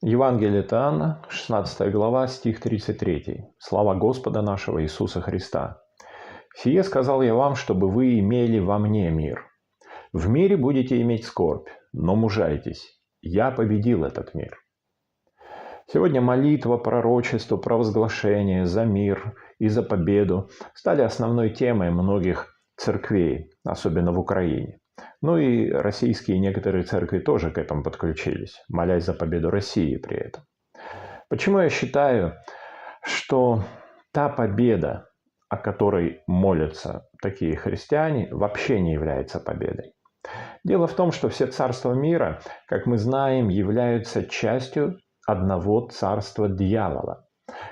Евангелие от Иоанна, 16 глава, стих 33. Слава Господа нашего Иисуса Христа. «Сие сказал я вам, чтобы вы имели во мне мир. В мире будете иметь скорбь, но мужайтесь. Я победил этот мир». Сегодня молитва, пророчество, провозглашение за мир и за победу стали основной темой многих церквей, особенно в Украине. Ну и российские некоторые церкви тоже к этому подключились, молясь за победу России при этом. Почему я считаю, что та победа, о которой молятся такие христиане, вообще не является победой? Дело в том, что все царства мира, как мы знаем, являются частью одного царства дьявола.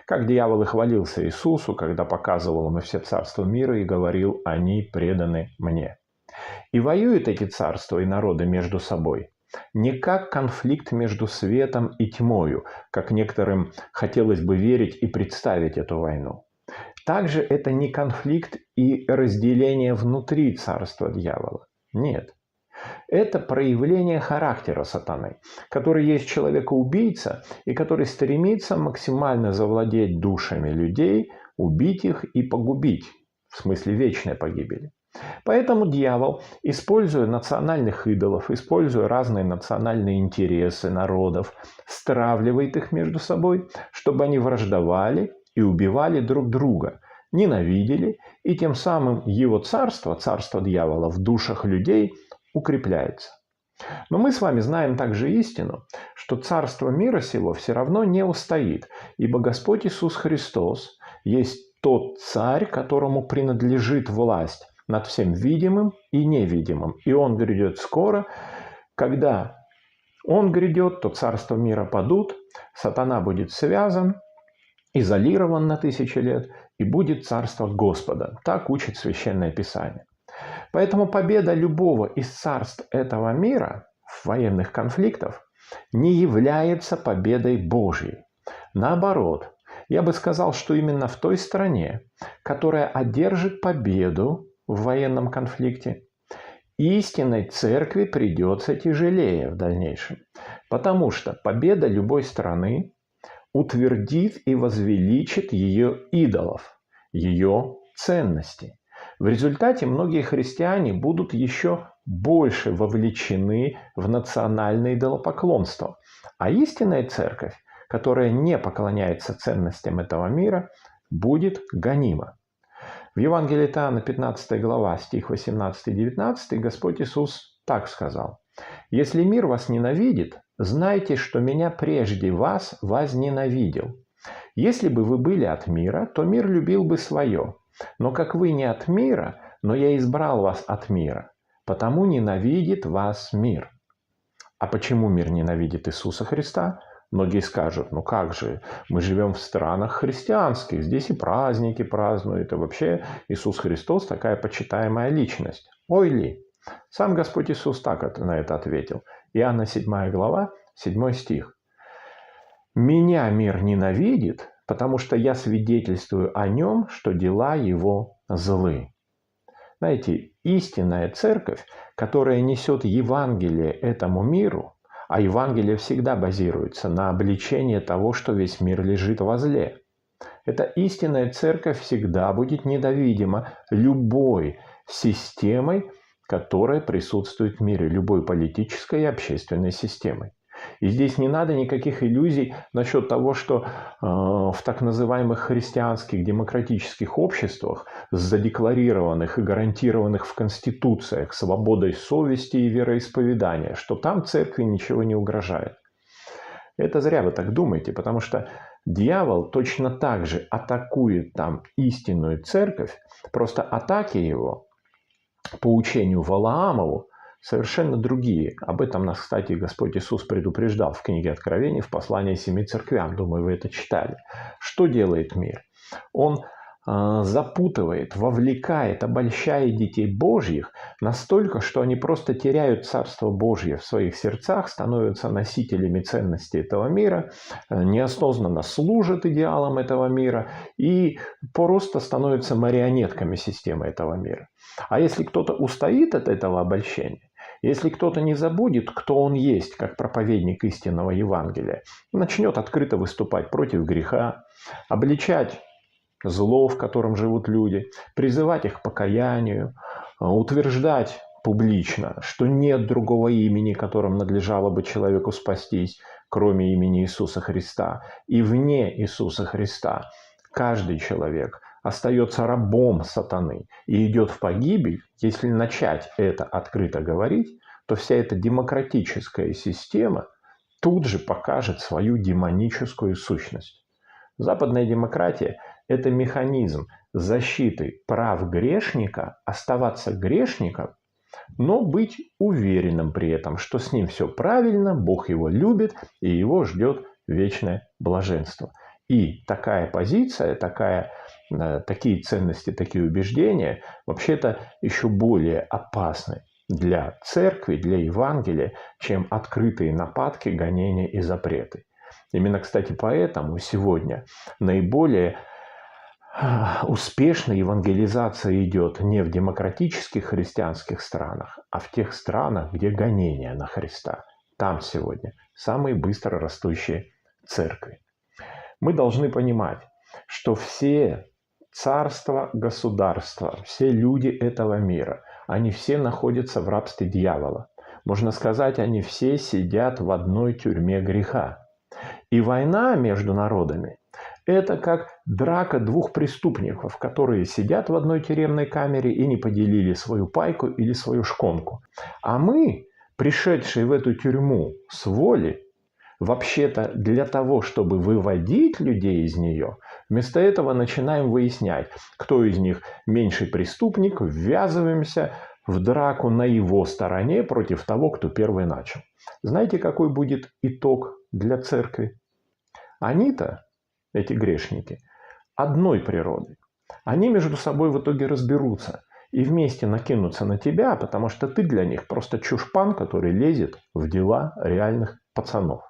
Как дьявол и хвалился Иисусу, когда показывал ему все царства мира и говорил, они преданы мне. И воюют эти царства и народы между собой не как конфликт между светом и тьмою, как некоторым хотелось бы верить и представить эту войну. Также это не конфликт и разделение внутри царства дьявола. Нет. Это проявление характера сатаны, который есть человека-убийца и который стремится максимально завладеть душами людей, убить их и погубить, в смысле вечной погибели. Поэтому дьявол, используя национальных идолов, используя разные национальные интересы народов, стравливает их между собой, чтобы они враждовали и убивали друг друга, ненавидели, и тем самым его царство, царство дьявола в душах людей укрепляется. Но мы с вами знаем также истину, что царство мира сего все равно не устоит, ибо Господь Иисус Христос есть тот царь, которому принадлежит власть над всем видимым и невидимым. И он грядет скоро, когда он грядет, то царство мира падут, сатана будет связан, изолирован на тысячи лет, и будет царство Господа. Так учит Священное Писание. Поэтому победа любого из царств этого мира в военных конфликтах не является победой Божьей. Наоборот, я бы сказал, что именно в той стране, которая одержит победу в военном конфликте, истинной церкви придется тяжелее в дальнейшем. Потому что победа любой страны утвердит и возвеличит ее идолов, ее ценности. В результате многие христиане будут еще больше вовлечены в национальное идолопоклонство. А истинная церковь, которая не поклоняется ценностям этого мира, будет гонима. В Евангелии Иоанна 15 глава, стих 18-19, Господь Иисус так сказал. «Если мир вас ненавидит, знайте, что меня прежде вас возненавидел. Если бы вы были от мира, то мир любил бы свое. Но как вы не от мира, но я избрал вас от мира, потому ненавидит вас мир». А почему мир ненавидит Иисуса Христа? Многие скажут, ну как же, мы живем в странах христианских, здесь и праздники празднуют, и вообще Иисус Христос такая почитаемая личность. Ой ли? Сам Господь Иисус так на это ответил. Иоанна 7 глава, 7 стих. «Меня мир ненавидит, потому что я свидетельствую о нем, что дела его злы». Знаете, истинная церковь, которая несет Евангелие этому миру – а Евангелие всегда базируется на обличении того, что весь мир лежит во зле. Эта истинная церковь всегда будет недовидима любой системой, которая присутствует в мире, любой политической и общественной системой. И здесь не надо никаких иллюзий насчет того, что э, в так называемых христианских демократических обществах, задекларированных и гарантированных в конституциях свободой совести и вероисповедания, что там церкви ничего не угрожает. Это зря вы так думаете, потому что дьявол точно так же атакует там истинную церковь, просто атаки его по учению Валаамову совершенно другие. Об этом нас, кстати, Господь Иисус предупреждал в книге Откровений, в послании семи церквям. Думаю, вы это читали. Что делает мир? Он э, запутывает, вовлекает, обольщает детей Божьих настолько, что они просто теряют Царство Божье в своих сердцах, становятся носителями ценностей этого мира, э, неосознанно служат идеалам этого мира и просто становятся марионетками системы этого мира. А если кто-то устоит от этого обольщения, Если кто-то не забудет, кто он есть, как проповедник истинного Евангелия, начнет открыто выступать против греха, обличать зло, в котором живут люди, призывать их к покаянию, утверждать публично, что нет другого имени, которым надлежало бы человеку спастись, кроме имени Иисуса Христа. И вне Иисуса Христа каждый человек остается рабом сатаны и идет в погибель, если начать это открыто говорить, то вся эта демократическая система тут же покажет свою демоническую сущность. Западная демократия – это механизм защиты прав грешника, оставаться грешником, но быть уверенным при этом, что с ним все правильно, Бог его любит и его ждет вечное блаженство. И такая позиция, такая, э, такие ценности, такие убеждения вообще-то еще более опасны для церкви, для Евангелия, чем открытые нападки, гонения и запреты. Именно, кстати, поэтому сегодня наиболее а, успешная евангелизация идет не в демократических христианских странах, а в тех странах, где гонения на Христа. Там сегодня самые быстро растущие церкви. Мы должны понимать, что все царства, государства, все люди этого мира, они все находятся в рабстве дьявола. Можно сказать, они все сидят в одной тюрьме греха. И война между народами – это как драка двух преступников, которые сидят в одной тюремной камере и не поделили свою пайку или свою шконку. А мы, пришедшие в эту тюрьму с воли, вообще-то для того, чтобы выводить людей из нее, вместо этого начинаем выяснять, кто из них меньший преступник, ввязываемся в драку на его стороне против того, кто первый начал. Знаете, какой будет итог для церкви? Они-то, эти грешники, одной природы. Они между собой в итоге разберутся и вместе накинутся на тебя, потому что ты для них просто чушпан, который лезет в дела реальных пацанов.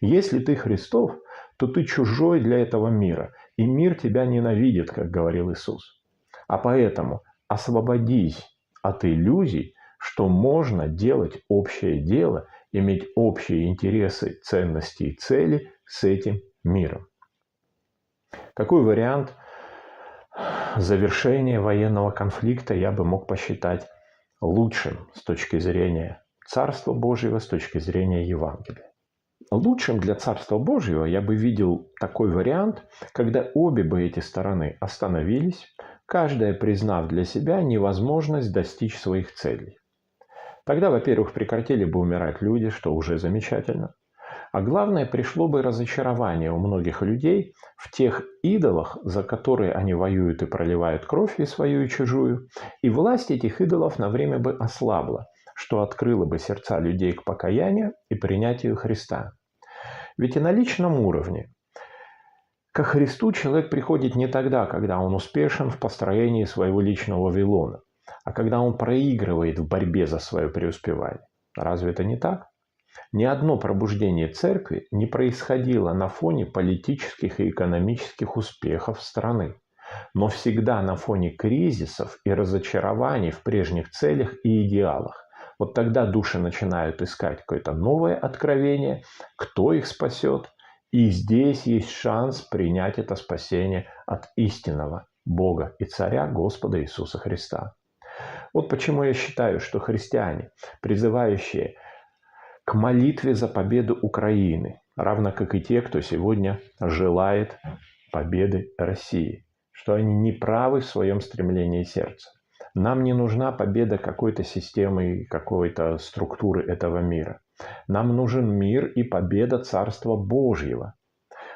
Если ты Христов, то ты чужой для этого мира, и мир тебя ненавидит, как говорил Иисус. А поэтому освободись от иллюзий, что можно делать общее дело, иметь общие интересы, ценности и цели с этим миром. Какой вариант завершения военного конфликта я бы мог посчитать лучшим с точки зрения Царства Божьего, с точки зрения Евангелия? Лучшим для Царства Божьего я бы видел такой вариант, когда обе бы эти стороны остановились, каждая признав для себя невозможность достичь своих целей. Тогда, во-первых, прекратили бы умирать люди, что уже замечательно. А главное, пришло бы разочарование у многих людей в тех идолах, за которые они воюют и проливают кровь и свою, и чужую. И власть этих идолов на время бы ослабла, что открыло бы сердца людей к покаянию и принятию Христа. Ведь и на личном уровне Ко Христу человек приходит не тогда, когда он успешен в построении своего личного Вавилона, а когда он проигрывает в борьбе за свое преуспевание. Разве это не так? Ни одно пробуждение церкви не происходило на фоне политических и экономических успехов страны, но всегда на фоне кризисов и разочарований в прежних целях и идеалах. Вот тогда души начинают искать какое-то новое откровение, кто их спасет, и здесь есть шанс принять это спасение от истинного Бога и Царя Господа Иисуса Христа. Вот почему я считаю, что христиане, призывающие к молитве за победу Украины, равно как и те, кто сегодня желает победы России, что они не правы в своем стремлении сердца. Нам не нужна победа какой-то системы, какой-то структуры этого мира. Нам нужен мир и победа Царства Божьего.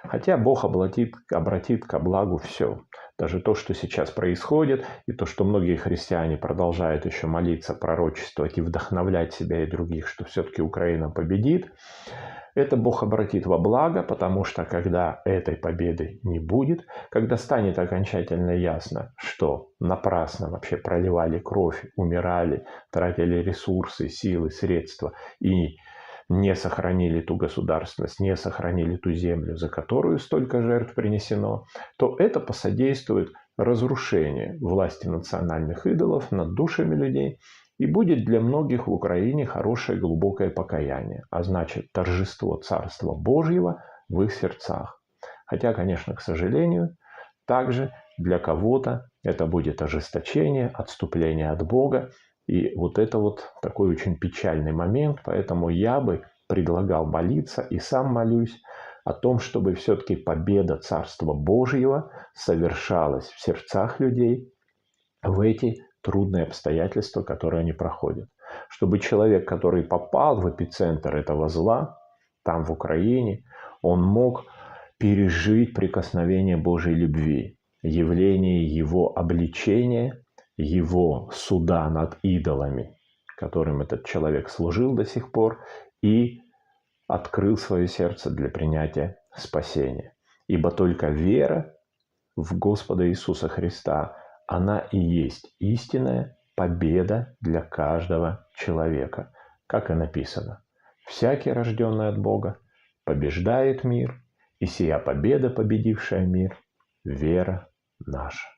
Хотя Бог обратит, обратит ко благу все. Даже то, что сейчас происходит, и то, что многие христиане продолжают еще молиться, пророчествовать и вдохновлять себя и других, что все-таки Украина победит, это Бог обратит во благо, потому что когда этой победы не будет, когда станет окончательно ясно, что напрасно вообще проливали кровь, умирали, тратили ресурсы, силы, средства и не сохранили ту государственность, не сохранили ту землю, за которую столько жертв принесено, то это посодействует разрушению власти национальных идолов над душами людей И будет для многих в Украине хорошее глубокое покаяние, а значит торжество Царства Божьего в их сердцах. Хотя, конечно, к сожалению, также для кого-то это будет ожесточение, отступление от Бога. И вот это вот такой очень печальный момент. Поэтому я бы предлагал молиться и сам молюсь о том, чтобы все-таки победа Царства Божьего совершалась в сердцах людей в эти трудные обстоятельства, которые они проходят. Чтобы человек, который попал в эпицентр этого зла, там в Украине, он мог пережить прикосновение Божьей любви, явление его обличения, его суда над идолами, которым этот человек служил до сих пор, и открыл свое сердце для принятия спасения. Ибо только вера в Господа Иисуса Христа, она и есть истинная победа для каждого человека. Как и написано, всякий рожденный от Бога побеждает мир, и сия победа, победившая мир, вера наша.